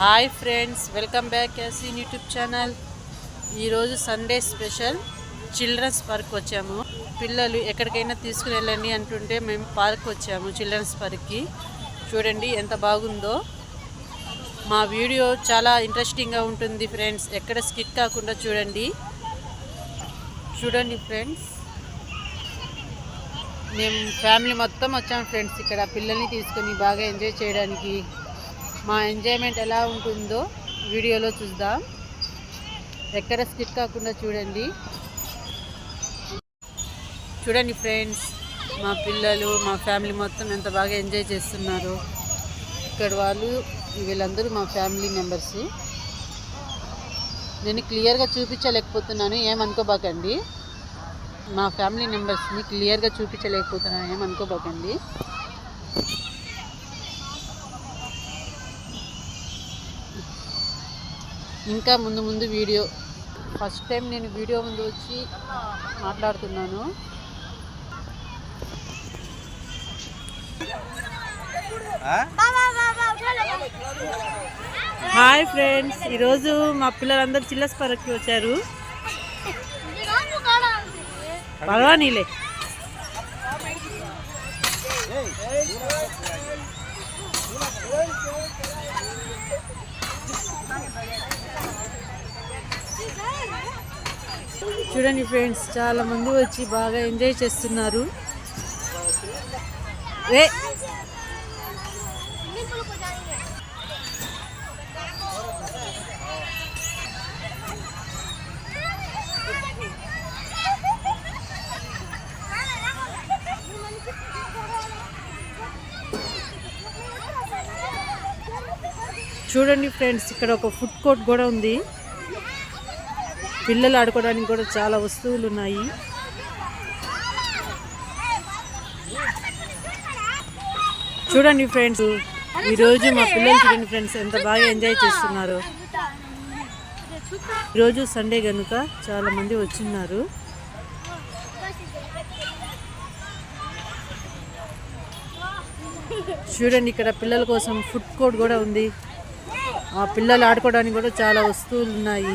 Hi friends welcome back Yaseen YouTube channel. ఈరోజు Sunday special. Children's park వచ్చాము. పిల్లలు ఎక్కడికైనా తీసుకుని వెళ్ళండి అంటుంటే మేము పార్క్ వచ్చాము చిల్డ్రన్స్ పార్క్కి. చూడండి ఎంత బాగుందో. మా వీడియో చాలా ఇంట్రెస్టింగ్గా ఉంటుంది ఫ్రెండ్స్. ఎక్కడ స్కిట్ కాకుండా చూడండి. చూడండి ఫ్రెండ్స్. మేము ఫ్యామిలీ మొత్తం వచ్చాము ఫ్రెండ్స్ ఇక్కడ. పిల్లల్ని తీసుకొని బాగా ఎంజాయ్ చేయడానికి. మా ఎంజాయ్మెంట్ ఎలా ఉంటుందో వీడియోలో చూద్దాం. ఎక్కడ స్కిప్ కాకుండా చూడండి. చూడండి ఫ్రెండ్స్ మా పిల్లలు మా ఫ్యామిలీ మొత్తం ఎంత బాగా ఎంజాయ్ చేస్తున్నారు. ఇక్కడ వాళ్ళు వీళ్ళందరూ మా ఫ్యామిలీ మెంబర్స్. నేను క్లియర్గా చూపించలేకపోతున్నాను ఏమనుకోబాకండి. మా ఫ్యామిలీ మెంబర్స్ని క్లియర్గా చూపించలేకపోతున్నాను ఏమనుకోబాకండి. ఇంకా ముందు ముందు వీడియో. ఫస్ట్ టైం నేను వీడియో ముందు వచ్చి మాట్లాడుతున్నాను. హాయ్ ఫ్రెండ్స్ ఈరోజు మా పిల్లలందరూ చిల్లస్ పరక్కి వచ్చారు. పర్వానీలే చూడండి ఫ్రెండ్స్ చాలా మంది వచ్చి బాగా ఎంజాయ్ చేస్తున్నారు. ఏ! చూడండి ఫ్రెండ్స్ ఇక్కడ ఒక ఫుడ్ కోర్ట్ కూడా ఉంది. పిల్లలు ఆడుకోవడానికి కూడా చాలా వస్తువులు ఉన్నాయి. చూడండి ఫ్రెండ్స్ ఈరోజు మా పిల్లలు చూడండి ఫ్రెండ్స్ ఎంత బాగా ఎంజాయ్ చేస్తున్నారు. ఈరోజు సండే కనుక చాలా మంది వచ్చిన్నారు. చూడండి ఇక్కడ పిల్లల కోసం ఫుడ్ కోర్ట్ కూడా ఉంది. ఆ పిల్లలు ఆడుకోవడానికి కూడా చాలా వస్తువులు ఉన్నాయి.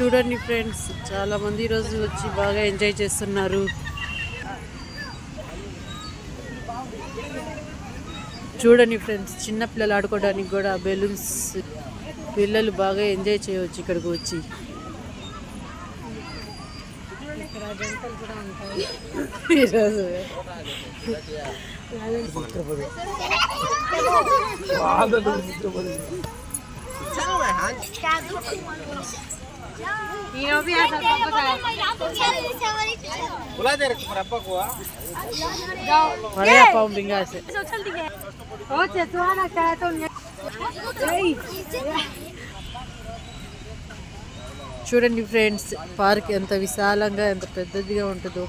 చూడండి ఫ్రెండ్స్ చాలా మంది ఈరోజు వచ్చి బాగా ఎంజాయ్ చేస్తున్నారు. చూడండి ఫ్రెండ్స్ చిన్న పిల్లలు ఆడుకోవడానికి కూడా బెలూన్స్ పిల్లలు బాగా ఎంజాయ్ చేయవచ్చు ఇక్కడికి వచ్చి. ఈరోజు बुला दे रखे मेरे अब्बा को आ। మరే పాపం బింగాసే చూడండి ఫ్రెండ్స్ పార్క్ ఎంత విశాలంగా ఎంత పెద్దదిగా ఉంటుందో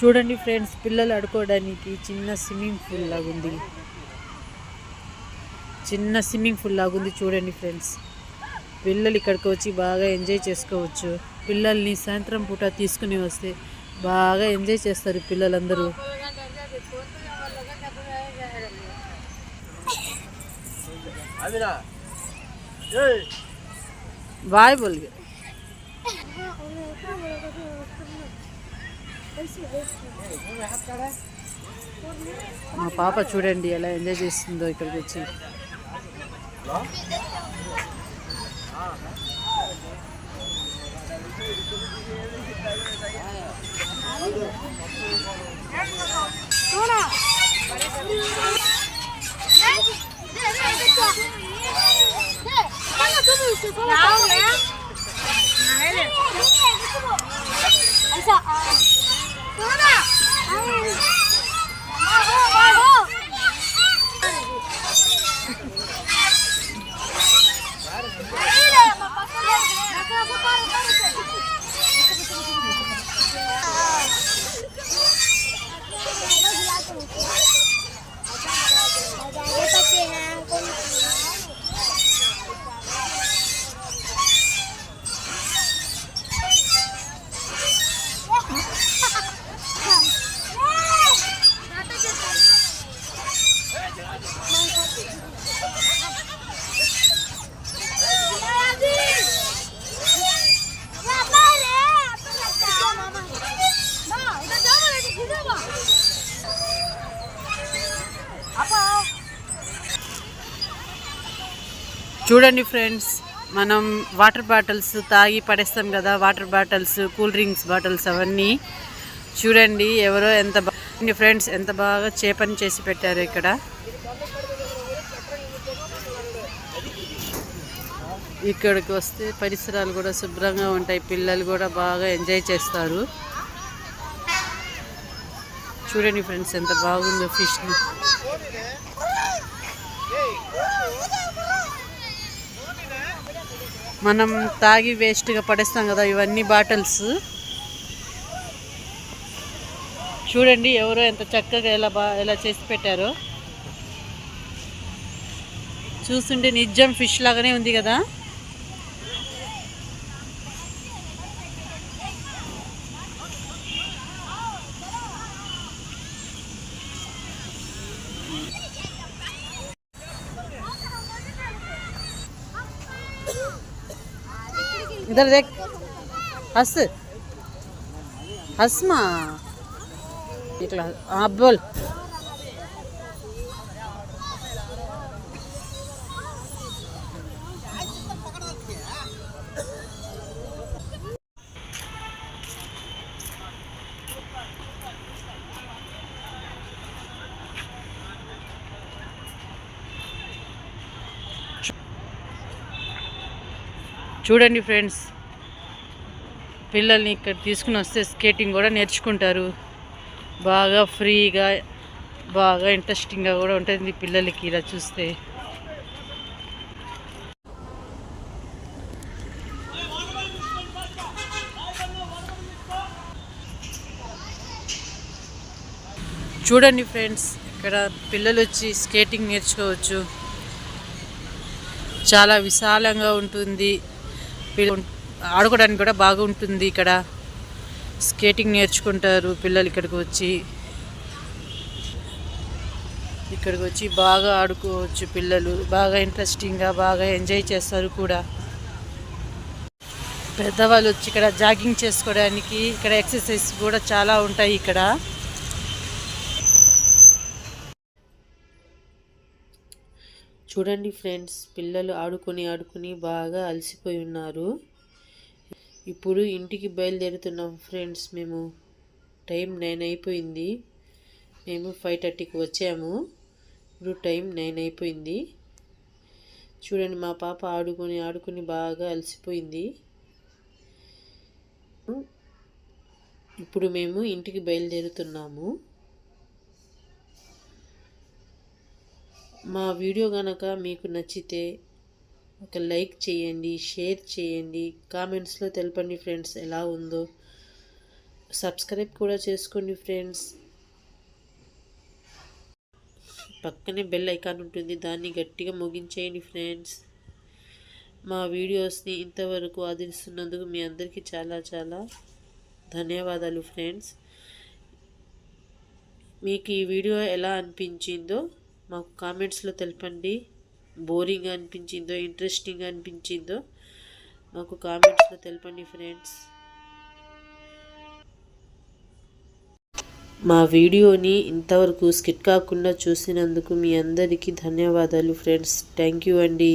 చూడండి ఫ్రెండ్స్ పిల్లలు ఆడుకోవడానికి చిన్న స్విమ్మింగ్ పూల్ లాగుంది. చిన్న స్విమ్మింగ్ పూల్ లాగుంది చూడండి ఫ్రెండ్స్. పిల్లలు ఇక్కడికి వచ్చి బాగా ఎంజాయ్ చేసుకోవచ్చు. పిల్లల్ని సాయంత్రం పూట తీసుకుని వస్తే బాగా ఎంజాయ్ చేస్తారు పిల్లలందరూ. బాయ్ బోల్గా మా పాప చూడండి ఎలా ఎంజాయ్ చేస్తుందో ఇక్కడికి వచ్చి. చూడండి ఫ్రెండ్స్ మనం వాటర్ బాటిల్స్ తాగి పడేస్తాం కదా water bottles cool drinks bottles అవన్నీ. చూడండి ఎవరో ఎంత బాగా ఫ్రెండ్స్ ఎంత బాగా చేపని చేసి పెట్టారు ఇక్కడ. ఇక్కడికి వస్తే పరిసరాలు కూడా శుభ్రంగా ఉంటాయి పిల్లలు కూడా బాగా ఎంజాయ్ చేస్తారు. చూడండి ఫ్రెండ్స్ ఎంత బాగుందో ఫిష్ని మనం తాగి వేస్ట్గా పడేస్తాం కదా ఇవన్నీ బాటిల్స్ చూడండి ఎవరో ఎంత చక్కగా ఎలా బా ఎలా చేసి పెట్టారో. చూస్తుంటే నిజం ఫిష్ లాగానే ఉంది కదా. इधर देख हंस हंस माँ इकला हाँ बोल చూడండి ఫ్రెండ్స్. పిల్లల్ని ఇక్కడ తీసుకుని వస్తే స్కేటింగ్ కూడా నేర్చుకుంటారు. బాగా ఫ్రీగా బాగా ఇంట్రెస్టింగ్గా కూడా ఉంటుంది పిల్లలకి ఇలా చూస్తే. చూడండి ఫ్రెండ్స్ ఇక్కడ పిల్లలు వచ్చి స్కేటింగ్ నేర్చుకోవచ్చు. చాలా విశాలంగా ఉంటుంది. ఆడుకోవడానికి కూడా బాగుంటుంది ఇక్కడ. స్కేటింగ్ నేర్చుకుంటారు పిల్లలు ఇక్కడికి వచ్చి. ఇక్కడికి వచ్చి బాగా ఆడుకోవచ్చు పిల్లలు. బాగా ఇంట్రెస్టింగ్గా బాగా ఎంజాయ్ చేస్తారు కూడా. పెద్దవాళ్ళు వచ్చి ఇక్కడ జాగింగ్ చేసుకోవడానికి ఇక్కడ ఎక్సర్సైజ్ కూడా చాలా ఉంటాయి ఇక్కడ. చూడండి ఫ్రెండ్స్ పిల్లలు ఆడుకొని ఆడుకొని బాగా అలసిపోయి ఉన్నారు. ఇప్పుడు ఇంటికి బయలుదేరుతున్నాం ఫ్రెండ్స్ మేము. టైం నైన్ అయిపోయింది. మేము ఫైవ్ థర్టీకి వచ్చాము. ఇప్పుడు టైం నైన్ అయిపోయింది. చూడండి మా పాప ఆడుకొని ఆడుకొని బాగా అలసిపోయింది. ఇప్పుడు మేము ఇంటికి బయలుదేరుతున్నాము. మా వీడియో కనుక మీకు నచ్చితే ఒక లైక్ చేయండి షేర్ చేయండి కామెంట్స్లో తెలపండి ఫ్రెండ్స్ ఎలా ఉందో. సబ్స్క్రైబ్ కూడా చేసుకోండి ఫ్రెండ్స్. పక్కనే బెల్ ఐకాన్ ఉంటుంది దాన్ని గట్టిగా ముగించేయండి ఫ్రెండ్స్. మా వీడియోస్ని ఇంతవరకు ఆదరిస్తున్నందుకు మీ అందరికీ చాలా చాలా ధన్యవాదాలు ఫ్రెండ్స్. మీకు ఈ వీడియో ఎలా అనిపించిందో మాకు కామెంట్స్లో తెలపండి. బోరింగ్ అనిపించిందో ఇంట్రెస్టింగ్ అనిపించిందో మాకు కామెంట్స్లో తెలపండి ఫ్రెండ్స్. మా వీడియోని ఇంతవరకు స్కిట్ కాకుండా చూసినందుకు మీ అందరికీ ధన్యవాదాలు ఫ్రెండ్స్. థ్యాంక్ యూ అండి.